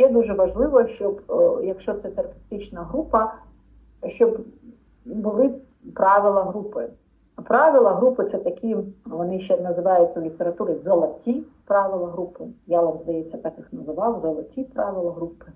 ще дуже важливо, щоб е, якщо це терапевтична група, щоб були правила групи. Правила групи це такі, вони ще називаються в літературі золоті правила групи. Я вам здається, так їх називав золоті правила групи.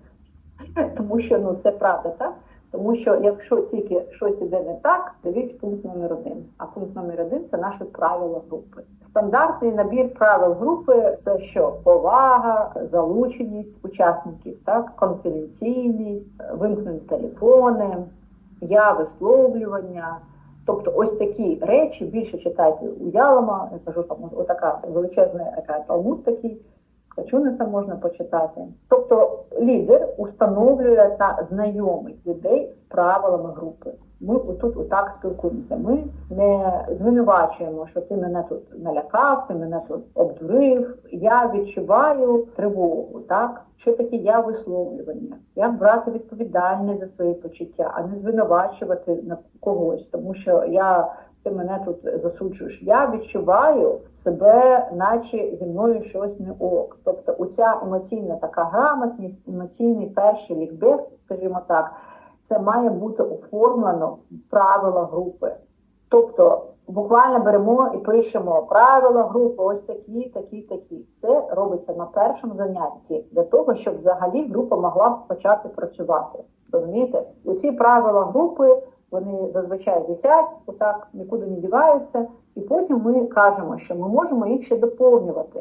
Тому що ну це правда, так? Тому що якщо тільки щось іде не так, дивись пункт номер один. А пункт номер один це наші правила групи. Стандартний набір правил групи це що? Повага, залученість учасників, так, конфіденційність, вимкнені телефони, я висловлювання. Тобто ось такі речі більше читайте у Ялома, я кажу, там отака величезна яка талмуд такий, Качуниса можна почитати. Тобто лідер установлює та знайомить людей з правилами групи. Ми тут отак спілкуємося. Ми не звинувачуємо, що ти мене тут налякав, ти мене тут обдурив. Я відчуваю тривогу, так що таке я висловлювання, як брати відповідальність за свої почуття, а не звинувачувати на когось, тому що я ти мене тут засуджуєш. Я відчуваю себе, наче зі мною щось не ок. Тобто, оця емоційна така грамотність, емоційний перший лікбез, скажімо так, це має бути оформлено в правила групи. Тобто, буквально беремо і пишемо правила групи, ось такі, такі, такі. Це робиться на першому занятті для того, щоб взагалі група могла почати працювати. Розумієте? Оці правила групи вони зазвичай висять, отак нікуди не діваються, і потім ми кажемо, що ми можемо їх ще доповнювати.